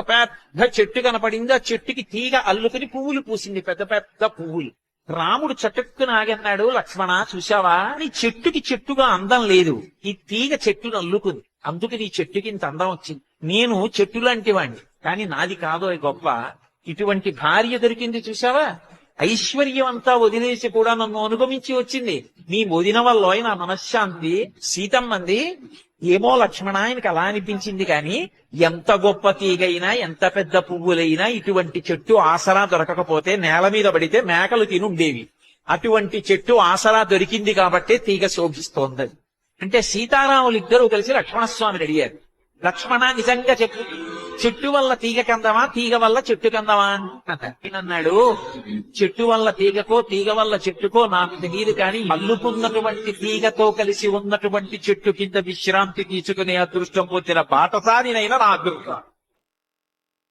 ఒక పెద్ద చెట్టు కనపడింది ఆ చెట్టుకి తీగ అల్లుకుని పువ్వులు పూసింది పెద్ద పెద్ద పువ్వులు. రాముడు చటుక్కున ఆగన్నాడు లక్ష్మణ చూశావా? నీ చెట్టుకి చెట్టుగా అందం లేదు. ఈ తీగ చెట్టును అల్లుకుంది. అందుకు నీ చెట్టుకి ఇంత అందం వచ్చింది. నేను చెట్టు లాంటి వాణ్ణి. కానీ నాది కాదు గొప్ప. ఇటువంటి భార్య దొరికింది చూసావా ఐశ్వర్యం అంతా వదిలేసి కూడా నన్ను అనుగమించి వచ్చింది. నీ వదిన వల్ల నా మనశ్శాంతి సీతమ్మంది ఏమో లక్ష్మణ ఆయనకి అలా అనిపించింది కానీ ఎంత గొప్ప తీగైనా ఎంత పెద్ద పువ్వులైనా ఇటువంటి చెట్టు ఆసరా దొరకకపోతే నేల మీద పడితే మేకలు తినుండేవి. అటువంటి చెట్టు ఆసరా దొరికింది కాబట్టి తీగ శోభిస్తోంది. అంటే సీతారాములు ఇద్దరూ కలిసి లక్ష్మణస్వామిని అడిగారు. లక్ష్మణ నిజంగా చెప్పు చెట్టు వల్ల తీగ కందమా? తీగ వల్ల చెట్టు కందమా? అన్నాడు అన్నాడు చెట్టు వల్ల తీగకో తీగ వల్ల చెట్టుకో నాకు తెలియదు కానీ అల్లుకున్నటువంటి తీగతో కలిసి ఉన్నటువంటి చెట్టు కింద విశ్రాంతి తీసుకునే అదృష్టం పొందిన బాటసారినైనా నా అదృష్టం.